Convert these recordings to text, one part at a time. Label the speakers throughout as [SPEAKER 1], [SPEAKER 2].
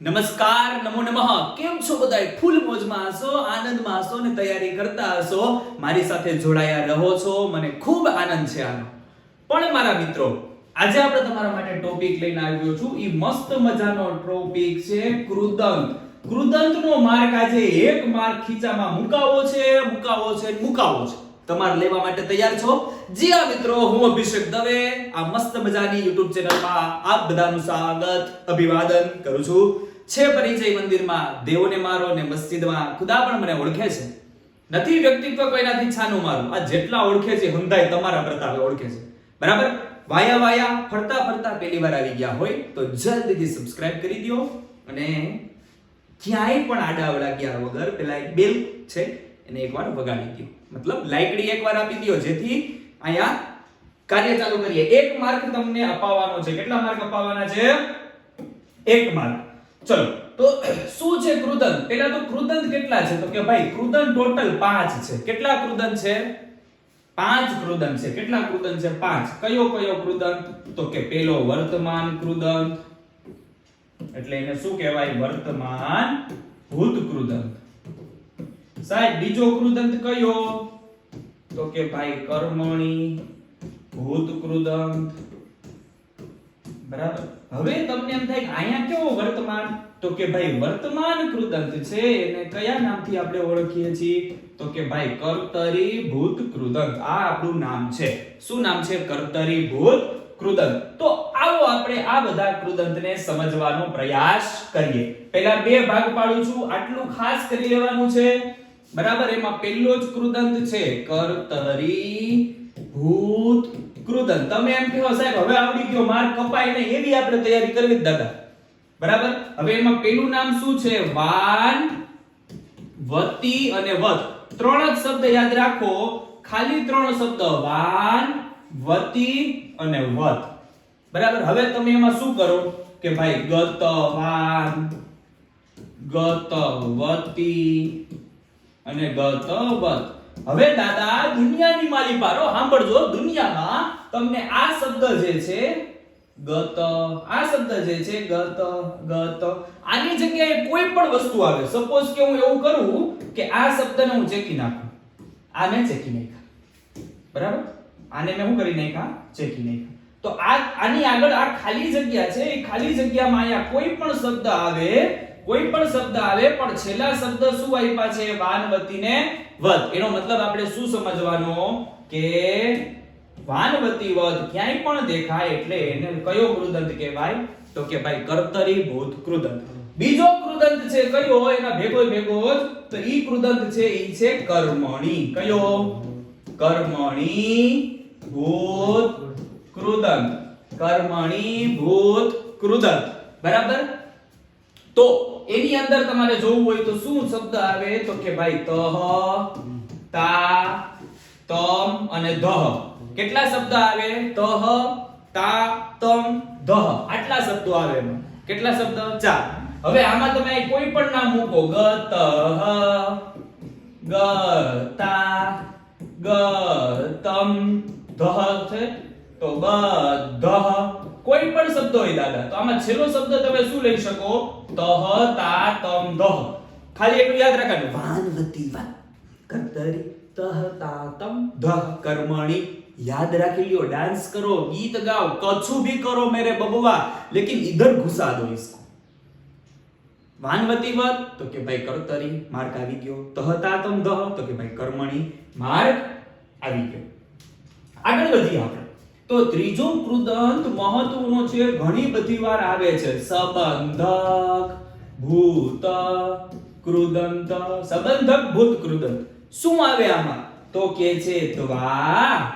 [SPEAKER 1] નમસ્કાર, નમો નમઃ. કેમ છો બધાય? ફૂલ મોજમાં હશો, આનંદમાં હશો ને તૈયારી કરતા હશો? મારી સાથે જોડાયા રહો છો. મને ખૂબ આનંદ છે આનો. પણ મારા મિત્રો, આજે આપણે તમારા માટે ટોપિક લઈને આવ્યો છું. ઈ મસ્ત મજાનો ટોપિક છે કૃદંત. કૃદંતનો માર્ક આજે એક માર્ક ખીચામાં મુકાવો છે મુકાવો છે મુકાવો છે. તમારે લેવા માટે તૈયાર છો? જી આ મિત્રો, હું અભિષેક દવે. આ મસ્ત મજાની YouTube ચેનલમાં આપ બધાનું સ્વાગત, અભિવાદન કરું છું. છે પરિચય મંદિરમાં દેવોને મારો ને મસ્જિદમાં ખુદા પણ મને ઓળખે છે. નથી વ્યક્તિત્વ કોઈનાથી છાનું મારું. આ જેટલા ઓળખે છે હંધાય તમારા પ્રતાપે ઓળખે છે. બરાબર? વાયા વાયા, ફરતા ફરતા પહેલી વાર આવી ગયા હોય તો જલ્દીથી સબસ્ક્રાઇબ કરી દો અને ક્યાંય પણ આડાવડા ગયા વગર પેલા એક બેલ છે એને એકવાર વગાડી દો મતલબ લાઈકડી એકવાર આપી દો જેથી અહીંયા કાર્ય ચાલુ કરીએ. એક માર્ક તમને અપાવવાનો છે. કેટલા માર્ક અપાવવાના છે? એક માર્ક ચલો, તો શું છે કૃદંત? પહેલા તો કૃદંત કેટલા છે? તો કે ભાઈ, કૃદંત ટોટલ પાંચ છે. કેટલા કૃદંત છે? પાંચ કૃદંત છે. કેટલા કૃદંત છે? પાંચ. કયો કયો કૃદંત? તો કે પેલો વર્તમાન કૃદંત. એટલે એને શું કહેવાય? વર્તમાન ભૂત કૃદંત. સાહેબ, બીજો કૃદંત કયો? તો કે ભાઈ કર્મણી, ભૂત કૃદંત બરાબર? હવે તમને એમ થાય કે અહીંયા કેવો વર્તમાન? તો કે ભાઈ વર્તમાન કૃદંત છે, એને કયા નામથી આપણે ઓળખીએ છીએ? તો કે ભાઈ કર્તરી ભૂત કૃદંત આ આપણું નામ છે. શું નામ છે? કર્તરી ભૂત કૃદંત તો આવો આપણે આ બધા કૃદંતને સમજવાનો પ્રયાસ કરીએ. પહેલા બે ભાગ પાડું છું. આટલું ખાસ કરી લેવાનું છે. બરાબર? એમાં પહેલો જ કૃદંત છે, કર્તરી ભૂત કૃદંત. તમે એમ કહો સાહેબ, હવે આવડી ગયો માર્ક કપાય ને એવી આપણે તૈયારી કરવી દાદા. બરાબર? હવે એમાં પહેલું નામ શું છે? વાન, વતી અને વત. ત્રણ જ શબ્દ યાદ રાખો. ખાલી ત્રણ શબ્દ. વાન, વતી અને વત. બરાબર? હવે તમે એમાં શું કરો? કે ભાઈ ગત, વાન, ગત, વતી અને ગત વત હવે દાદા, દુનિયાની માલી પારો સાંભળજો, દુનિયામાં તમને આ શબ્દ જે છે, ગત, આ શબ્દ જે છે, ગત ગત, આની જગ્યાએ કોઈ પણ વસ્તુ આવે. સપોઝ કે હું એવું કરું કે આ શબ્દને હું ચેકી નાખું. આને ચેકી નાખ્યા. બરાબર? આને મેં હું કરી નાખ્યા? ચેકી નાખ્યા. તો આ, આની આગળ આ ખાલી જગ્યા છે, એ ખાલી જગ્યામાં અહીંયા કોઈ પણ શબ્દ આવે કોઈ પણ શબ્દ આવે, પણ છેલ્લા શબ્દ શું આપ્યા છે? વાનવતીને વત એનો મતલબ આપણે શું સમજવાનો? કે વાનવતી વધ ક્યાંય પણ દેખાય એટલે એને કયો કૃદંત કહેવાય? તો કે ભાઈ કર્તરી ભૂત કૃદંત. બીજો કૃદંત છે કયો? એના ભેગો ભેગો તો ઈ કૃદંત છે, ઈ છે કર્મણી. કયો? કર્મણી ભૂત કૃદંત. કર્મણી ભૂત કૃદંત. બરાબર? તો એની અંદર તમારે જોવું હોય તો શું શબ્દ આવે? તો કે ભાઈ તહ, તા, તમ અને ધહ કેટલા શબ્દ આવે? તહ, તા, તમ ધહ આટલા શબ્દો આવે કેટલા શબ્દ? ચાર. હવે આમાં તમે કોઈ પણ નામ મૂકો. ગત ગતા ગતમ ધહ છે. તો બધ કોઈ પણ શબ્દ હોય દાદા તો આમાં છેલ્લો શબ્દ તમે શું લઈ શકો તહ તા તમ દહ ખાલી એટલું યાદ રાખવાનું વાનવતી વાત કર્તરી તહ તા તમ દહ કર્મણી याद रख लियो डांस करो गीत गाओ कछु भी करो मेरे बबुआ लेकिन इधर घुसा दो इसको વાનવતી વત તો કે ભાઈ કર્તરી માર્ક આવી ગયો તહતા તમ દહ તો કે ભાઈ કર્મણી માર્ક આવી ગયો આગળ વધીએ આપણે તો ત્રીજો કૃદંત મહત્વનો છે ઘણી બધી વાર આવે છે. સંબંધક ભૂત કૃદંત સંબંધક ભૂત કૃદંત. શું આવે આમાં? તો કે છે ત્વા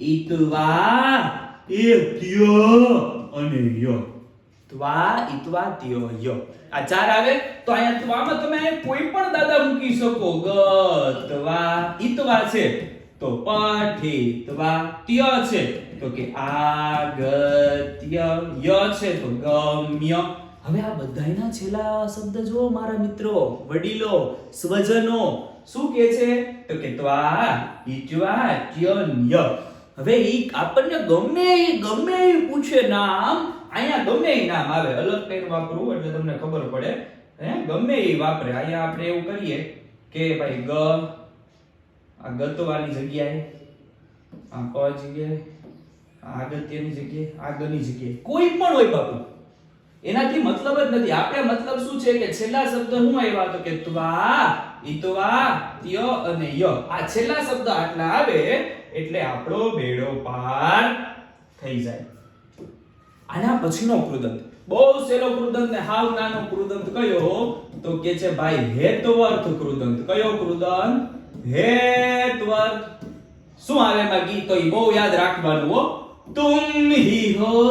[SPEAKER 1] ઈત્વા ઇત્ય અને ય. ત્વા ઈત્વા ત્ય ય. આ ચાર આવે? તો અહીંયા ત્વામાં તમે કોઈ પણ દાદા મૂકી શકો. ગત્વા ઈત્વા છે. તો પઠિત્વા ત્ય છે. તો કે આગત્ય ય છે તો ગમ્ય. હવે આ બધાયના છેલ્લા શબ્દ જો મારા મિત્રો, વડીલો, સ્વજનો, શું કે છે? તો કે ત્વા ઈચ્વા ચ્યન્ય હવે ઈ આપણને ગમે ઈ ગમે ઈ પૂછે નામ, અહીંયા ગમે એ નામ આવે. અલગ પેન વાપરવું એટલે તમને ખબર પડે. હે? ગમે એ વાપરે. અહીંયા આપણે એવું કરીએ કે ભાઈ ગ, આ ગતવાની જગ્યાએ, આ પ જગ્યાએ અગત્યની જગ્યાએ, આગળની જગ્યાએ. કોઈ પણ હોય બાપુ. એનાથી મતલબ જ નથી. આપણે મતલબ શું છે કે છેલ્લા શબ્દ શું આવ્યા તો કે ત્વા ઈત્વા ત્ય અને ય. આ છેલ્લા શબ્દ આટલા આવે એટલે આપણો બેડો પાર થઈ જાય. આના પછીનો કૃદંત. બહુ સહેલો કૃદંત ને હાવ નાનો કૃદંત કયો? તો કે છે, ભાઈ, હેતવર્થ કૃદંત. કયો કૃદંત? હેતવર્થ. શું આવે બાકી તો એ બહુ યાદ રાખવાનું હો. तुम ही हो,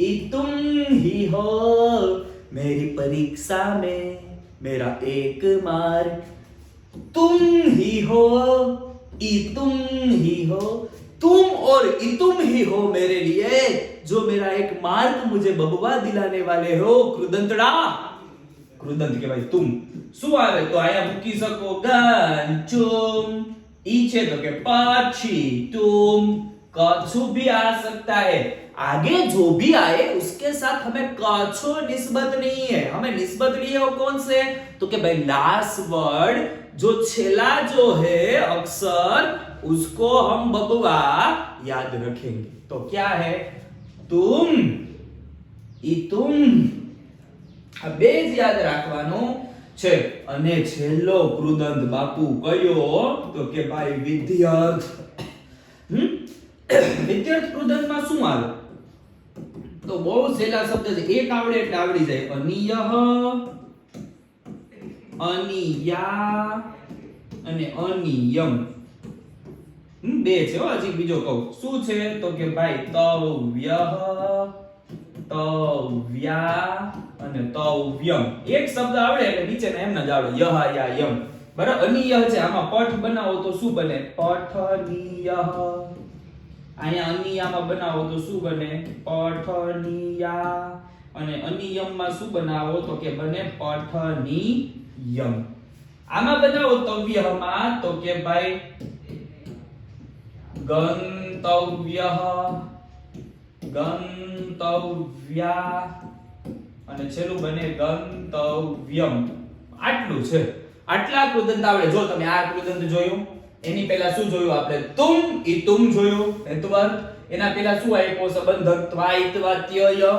[SPEAKER 1] ई तुम ही हो, मेरी परीक्षा में मेरा एक मार्ग तुम ही हो, ई तुम ही हो, तुम और इतुम ही हो मेरे लिए, जो मेरा एक मार्ग मुझे बबुआ दिलाने वाले हो, क्रुदंतड़ा। क्रुदंत के भाई, तुम। सुवारे तो आया मुकी सको गन चुम ईचे तो के पाछी तुम। कछु भी आ सकता है आगे जो भी आए उसके साथ हमें कछो निस्बत नहीं है हमें निस्बत नहीं है वो कौन से तो कि भाई लास्ट वर्ड जो छेला जो है अक्षर उसको हम बबुआ याद रखेंगे तो क्या है तुम ई तुम આ બે જ યાદ રાખવાનું છે અને છેલ્લો કૃદંત બાપુ કયો તો કે ભાઈ વિદ્યાર્થ હમ? વિદ્યાર્થ કૃદંતમાં શું આવે તો બહુ સહેલા શબ્દ છે. એક આવડે એટલે આવડી જાય. અનિયહ, અનિયા અને અનિયમ. બે છે હજી બીજો કહું. શું છે? તો કે ભાઈ તવ્યહ તવ્યા અને તવ્યમ. એક શબ્દ આવડે એટલે નીચેના એમને જ આવડે. યહ, યા, યમ. બરાબર? અનિયહ છે. આમાં પઠ બનાવો તો શું બને? પઠનિયહ. અહીંયા અનિયામાં બનાવો તો શું બને? પઠનિયા અને અનિયમમાં શું બનાવો? તો કે બને પઠનિયમ આમાં બનાવો તવ્યમાં તો કે ભાઈ ગંતવ્ય. ગંતવ્યા. અને છેલ્લું બને ગંતવ્યમ. આટલું છે. આટલા કૃદંત આવડે. જો તમે આ કૃદંત જોયું. એની પહેલા શું જોયું આપણે? તુમ ઈ તુમ જોયું હેતુવર્ત એના પહેલા શું આપ્યો? સંબંધક ત્વા ઈત્વા ત્યય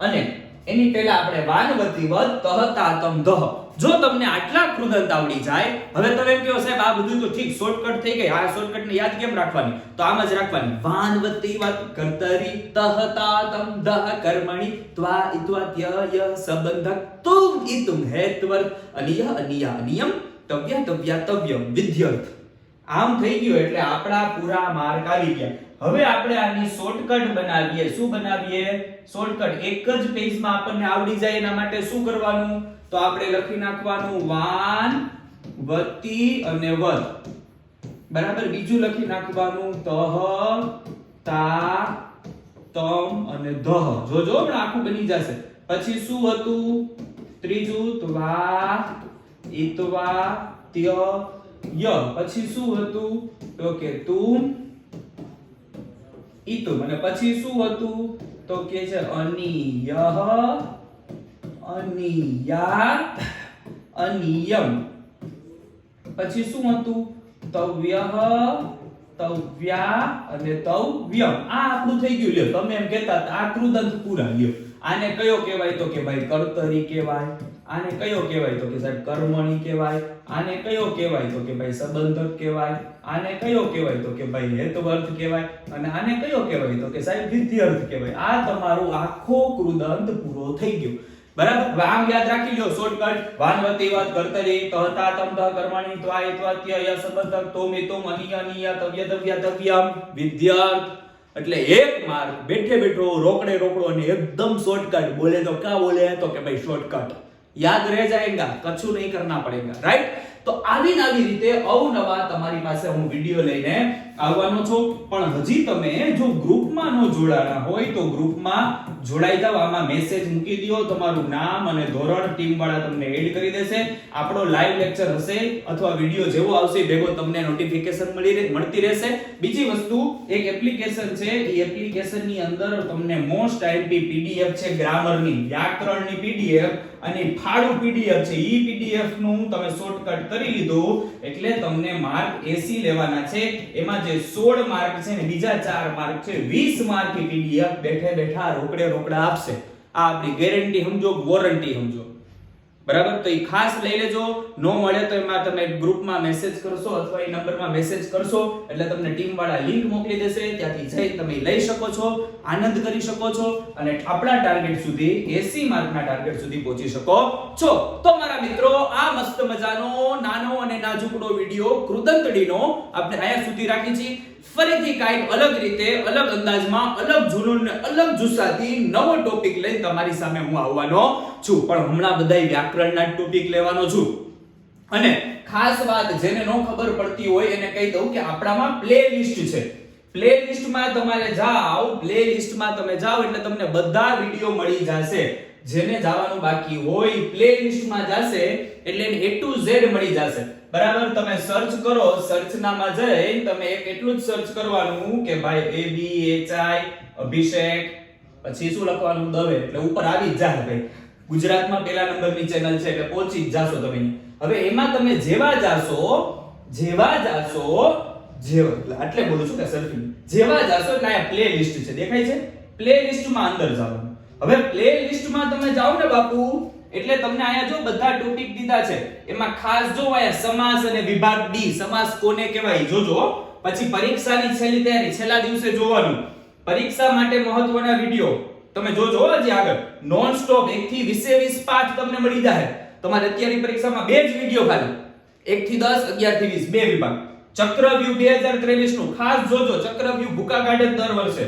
[SPEAKER 1] અને એની પહેલા આપણે વાનવતી વદ તહતા તમ દહ. જો તમને આટલા કૃદંત આવડી જાય, હવે તમે એમ કહો, સાહેબ, આ બધું તો ઠીક શોર્ટકટ થઈ ગઈ. આ શોર્ટકટને યાદ કેમ રાખવાની? તો આમ જ રાખવાની. વાનવતી વદ કર્તરી તહતા તમ દહ કર્મણી ત્વા ઈત્વા ત્યય સંબંધક તુમ ઇતુમ હેત્વર્ત. અનિય અનિયા અનિયમ તવ્ય તવ્યા તવ્યમ વિદ્યર્થ. આમ થઈ ગયો એટલે આપણા પૂરા માર્ક આવી ગયા. હવે આપણે આની શોર્ટકટ બનાવીએ. શું બનાવીએ? શોર્ટકટ એક જ પેજમાં આપણને આવડી જાય એના માટે શું કરવાનું? તો આપણે લખી નાખવાનું વાન વતી અને વત બરાબર? બીજું લખી નાખવાનું તહ, તા, તમ અને ધ જોજો હમણાં આખું બની જશે. પછી શું હતું? ત્રીજું ત્વા, ઈત્વા, ત્ય ય. પછી શું હતું? તો કે તું ઇતુ અને પછી શું હતું? તો કે છે અનિયહ અનિયા અનિયમ. પછી શું હતું? તવ્યહ તવ્યમ. આ ગયું. લ્યો તમે એમ કહેતા હતા, આ કૃદંત પૂરા કયો કહેવાય તો કે ભાઈ કર્તરી કહેવાય? આને કયો કહેવાય તો કે સાહેબ કર્મણી કહેવાય? આને કયો કહેવાય તો કે ભાઈ સંબંધક કહેવાય? આને કયો કહેવાય તો કે ભાઈ હેતવર્થ કહેવાય? અને આને કયો કહેવાય તો કે સાહેબ વિધ્યર્થ કહેવાય? આ તમારું આખો કૃદંત પૂરો થઈ ગયો. બરાબર? હવે આમ યાદ રાખી લ્યો શોર્ટકટ વાનવતે વાત કરતરે તહતા તમ ધ કર્મણી ત્વા એત્વા ત્ય ય સંબંધક તો મે તો મની અનિય તવ્ય તવ્ય તવ્યમ વિદ્યાર્થ. એટલે એક માર્ક બેઠે બેઠો, રોકડે રોકડો અને એકદમ શોર્ટકટ બોલે તો ક્યાં બોલે? તો કે ભાઈ શોર્ટકટ યાદ રહે જાયેગા કછું નહીં કરના પડેગા રાઈટ તો આવી નવી રીતે અવનવા તમારી પાસે હું વીડિયો લઈને આવવાનો છું. પણ હજી તમે જો ગ્રુપ ગ્રુપમાં નો જોડાણા હોય તો ગ્રુપમાં જોડાઈ જાવ આમાં મેસેજ મૂકી દો, તમારું નામ અને ધોરણ ટીમ વાળા તમને એડ કરી દેશે. આપણો લાઈવ લેક્ચર હશે અથવા વિડિયો જેવો આવશે ભેગો તમને નોટિફિકેશન મળી મળતી રહેશે. બીજી વસ્તુ, એક એપ્લિકેશન છે, એ એપ્લિકેશનની અંદર તમને મોસ્ટ આઈપી પીડીએફ છે ગ્રામરની વ્યાકરણની પીડીએફ અને ફાળું પીડીએફ છે, ઈ પીડીએફનું તમે શોર્ટકટ કરી લીધું, એટલે તમને માર્ક 80 લેવાના છે. એમાં જે 16 માર્ક છે ને બીજા 4 માર્ક છે 20 માર્ક પીડીએફ બેઠે બેઠા રોકડે રોકડા આપશે. આ આપણી ગેરંટી સમજો વોરંટી સમજો. બરાબર? તો એ ખાસ લઈ લેજો. નો મળે તો એમાં તમે ગ્રુપમાં મેસેજ કરશો અથવા એ નંબરમાં મેસેજ કરશો, એટલે તમને ટીમ વાળા લિંક મોકલી દેશે. ત્યાંથી જઈ તમે લઈ શકો છો, આનંદ કરી શકો છો અને આપણા ટાર્ગેટ સુધી 80 માર્કના ટાર્ગેટ સુધી પહોંચી શકો છો. તો મારા મિત્રો, આ મસ્ત મજાનો, નાનો અને નાજુકડો વિડિયો કૃદંતડીનો આપણે અહીંયા સુધી રાખી છીએ ફરીથી કાંઈક અલગ રીતે, અલગ અંદાજમાં, અલગ જુનૂન ને અલગ જુસ્સાથી નવો ટોપિક લઈને તમારી સામે હું આવવાનો છું. પણ હમણાં બધાય વ્યાકરણના ટોપિક લેવાનો છું. અને ખાસ વાત જેને ન ખબર પડતી હોય એને કહી દઉં કે આપણામાં પ્લે લિસ્ટ છે. પ્લે લિસ્ટમાં તમારે જાઓ પ્લે લિસ્ટમાં તમે જાઓ એટલે તમને બધા વીડિયો મળી જશે. જેને જવાનું બાકી હોય પ્લે લિસ્ટમાં જશે એટલે એ ટુ ઝેડ મળી જશે. બરાબર? તમે સર્ચ કરો સર્ચનામાં જઈ તમે એક એટલું જ સર્ચ કરવાનું કે ભાઈ એ બી એચ આઈ અભિષેક, પછી શું લખવાનું? દવે. એટલે ઉપર આવી જ જાય ભાઈ. ગુજરાતમાં પહેલા નંબરની ચેનલ છે, એટલે પહોંચી જ જાશો તમે. હવે એમાં તમે જેવા જાશો જેવા જાશો જેવા. એટલે બોલું છું કે સરખી જેવા જાશો એટલે આ પ્લે લિસ્ટ છે. દેખાય છે? પ્લે લિસ્ટમાં અંદર જાઓ. હવે પ્લે લિસ્ટમાં તમે જાઓ ને બાપુ એટલે તમને અહીંયા જો બધા ટોપિક દીધા છે, એમાં ખાસ જો અહીંયા સમાસ અને વિભાગ ડી સમાસ કોને કહેવાય? જોજો. પછી પરીક્ષાની છેલ્લી તૈયારી, છેલ્લા દિવસે જોવાનું. પરીક્ષા માટે મહત્વના વિડિયો. તમે જોજો હજી આગળ. નોન સ્ટોપ 1 થી 20 20 પાઠ તમને મળી જાય. તમારે અત્યારની પરીક્ષામાં બે જ વિડિયો ખાલી. 1 થી 10 11 થી 20 બે વિભાગ. ચક્રવ્યૂહ 2023 નું ખાસ જોજો, ચક્રવ્યૂહ ભૂકા કાઢે દર વર્ષે.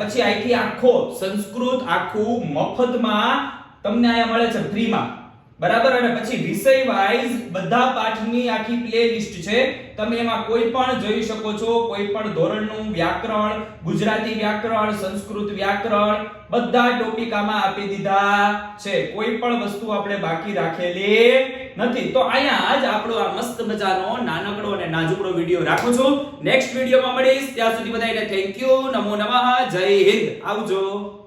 [SPEAKER 1] પછી અહીંથી આખો સંસ્કૃત આખું મફતમાં તમને અહીંયા મળે છે ફ્રીમાં. બરાબર? અને પછી વિષય વાઇઝ બધા પાઠની આખી પ્લેલિસ્ટ છે. તમે એમાં કોઈ પણ જોઈ શકો છો. કોઈ પણ ધોરણનું વ્યાકરણ, ગુજરાતી વ્યાકરણ, સંસ્કૃત વ્યાકરણ, બધા ટોપિક આમાં આપી દીધા છે. કોઈ પણ વસ્તુ આપણે બાકી રાખેલી નથી. તો અહીંયા જ આપણો આ મસ્ત મજાનો નાનકડો અને નાજુકડો વિડિયો રાખું છું. નેક્સ્ટ વિડિયોમાં મળીશ. ત્યાં સુધી બધાને થેન્ક યુ નમો નમઃ. જય હિન્દ. આવજો.